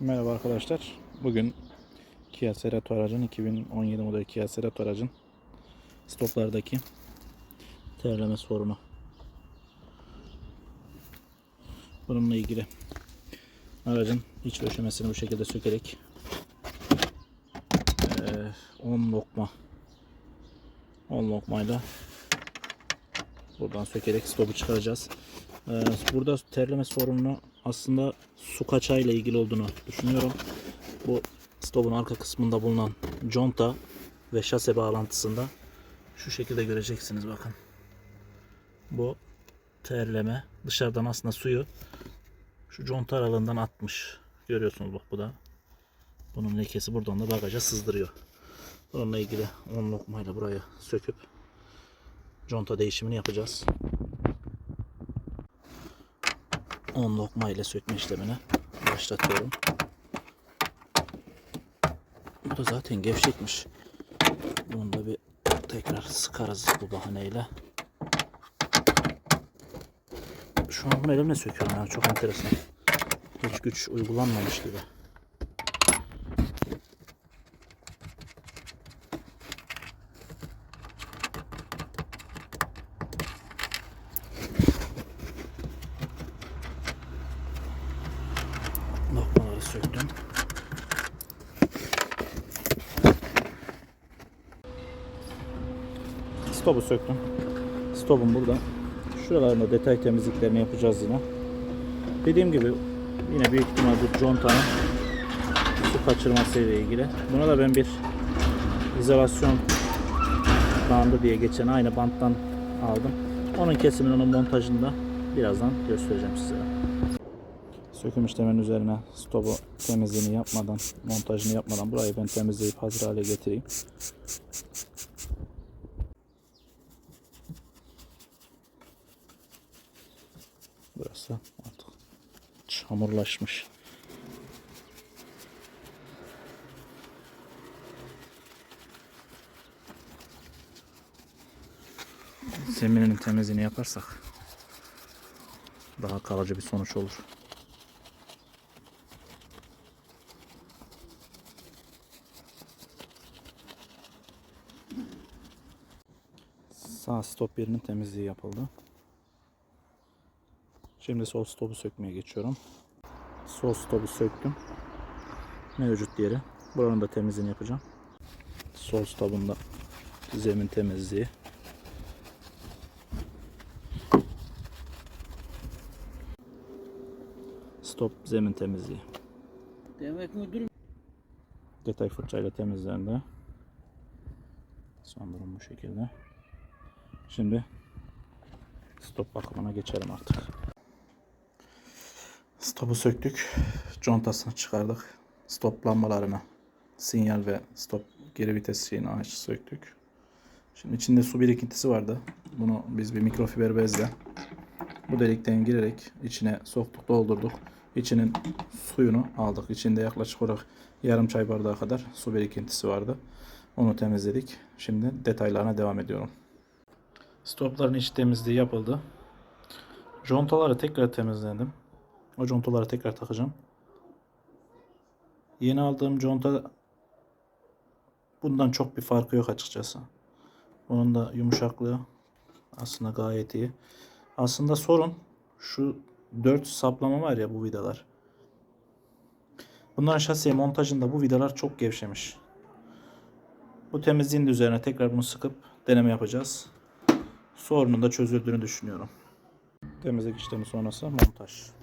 Merhaba arkadaşlar. Bugün Kia Cerato aracın 2017 model Kia Cerato aracın stoplardaki terleme sorunu. Bununla ilgili aracın iç döşemesini bu şekilde sökerek eee, 10 lokma 10 lokmayla buradan sökerek stopu çıkaracağız. Burada terleme sorununu aslında su kaçağıyla ilgili olduğunu düşünüyorum. Bu stopun arka kısmında bulunan conta ve şase bağlantısında şu şekilde göreceksiniz bakın. Bu terleme dışarıdan aslında suyu şu conta aralığından atmış. Görüyorsunuz bak bu da. Bunun lekesi buradan da bagaja sızdırıyor. Bununla ilgili 10 lokmayla buraya söküp conta değişimini yapacağız. 10 lokma ile sökme işlemini başlatıyorum. Bu da zaten gevşekmiş. Bunu da bir tekrar sıkarız bu bahaneyle. Şu an elimle söküyorum yani çok enteresan. Hiç güç uygulanmamış gibi. Söktüm. Stopu söktüm. Stopum burada. Şuralarında detay temizliklerini yapacağız yine. Dediğim gibi yine büyük ihtimal bu contanın su kaçırması ile ilgili. Buna da ben bir izolasyon bandı diye geçen aynı banttan aldım. Onun kesimini onun montajını da birazdan göstereceğim size. Söküm işleminin üzerine stopu temizliğini yapmadan, montajını yapmadan burayı ben temizleyip hazır hale getireyim. Burası artık çamurlaşmış. Zemininin temizliğini yaparsak daha kalıcı bir sonuç olur. Sağ stop yerinin temizliği yapıldı. Şimdi sol stopu sökmeye geçiyorum. Sol stopu söktüm. Mevcut yeri. Buranın da temizliğini yapacağım. Sol stopun da zemin temizliği. Stop zemin temizliği. Demek müdürüm Detay fırçayla temizlendi. Son durum bu şekilde. Şimdi stop bakımına geçelim artık. Stopu söktük. Contasını çıkardık. Stop lambalarını, sinyal ve stop geri vites şeyini aç söktük. Şimdi içinde su birikintisi vardı. Bunu biz bir mikrofiber bezle bu delikten girerek içine soktuk, doldurduk. İçinin suyunu aldık. İçinde yaklaşık olarak yarım çay bardağı kadar su birikintisi vardı. Onu temizledik. Şimdi detaylarına devam ediyorum. Stopların iç temizliği yapıldı. Contaları tekrar temizledim. O contaları tekrar takacağım. Yeni aldığım conta bundan çok bir farkı yok açıkçası. Onun da yumuşaklığı aslında gayet iyi. Aslında sorun şu 4 saplama var ya bu vidalar. Bunların şasiye montajında bu vidalar çok gevşemiş. Bu temizliğin de üzerine tekrar bunu sıkıp deneme yapacağız. Sorunun da çözüldüğünü düşünüyorum. Temizlik işlemi sonrası montaj.